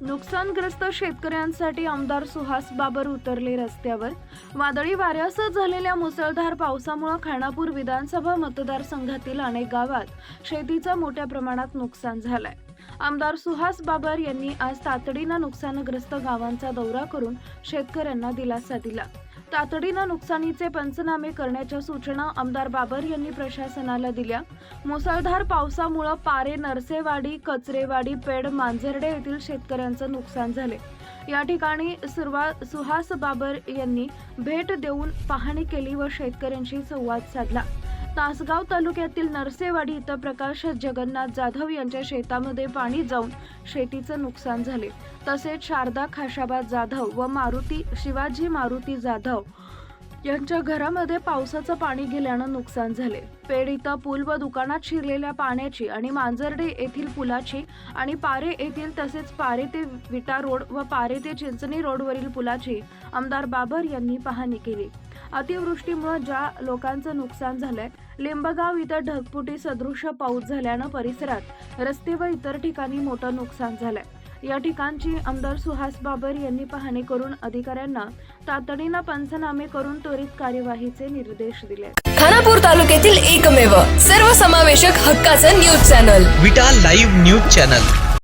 नुकसानग्रस्त शेतकऱ्यांसाठी आमदार सुहास बाबर उतरले रस्त्यावर. वादळी वाऱ्यासह झालेल्या मुसळधार पावसामुळे खानापूर विधानसभा मतदारसंघातील अनेक गावात शेतीचं मोठ्या प्रमाणात नुकसान झालंय. आमदार सुहास बाबर यांनी आज तातडीनं नुकसानग्रस्त गावांचा दौरा करून शेतकऱ्यांना दिलासा दिला. तातडीनं नुकसानीचे पंचनामे करण्याच्या सूचना आमदार बाबर यांनी प्रशासनाला दिल्या. मुसळधार पावसामुळं पारे नरसेवाडी कचरेवाडी पेड मांजर्डे येथील शेतकऱ्यांचं नुकसान झाले. या ठिकाणी सुरवा सुहास बाबर यांनी भेट देऊन पाहणी केली व शेतकऱ्यांशी संवाद साधला. तासगाव तालुक्यातील नरसेवाडी इथं प्रकाश जगन्नाथ जाधव यांच्या शेतामध्ये पाणी जाऊन शेतीचं नुकसान झाले. तसेच शारदा खाशाबाद जाधव व मारुती शिवाजी मारुती जाधव यांच्या घरामध्ये पावसाचं पाणी गेल्यानं नुकसान झाले. पेड इथं पूल व दुकानात शिरलेल्या पाण्याची आणि मांजर्डे येथील पुलाची आणि पारे येथील तसेच पारे ते विटा रोड व पारे ते चिंचणी रोडवरील पुलाची आमदार बाबर यांनी पाहणी केली. अतिवृष्टीमुळे ज्या लोकांचं नुकसान झालंय लिंबगाव इथं ढगफुटी सदृश पाऊस झाल्यानं परिसरात रस्ते व इतर ठिकाणी मोठं नुकसान झालंय. या ठिकाणची आमदार सुहास बाबर यांनी पाहणी करून अधिकाऱ्यांना तातडीनं पंचनामे करून त्वरित कार्यवाहीचे निर्देश दिले. खानापूर तालुक्यातील एकमेव सर्वसमावेशक हक्काचं news channel. Vita live news channel.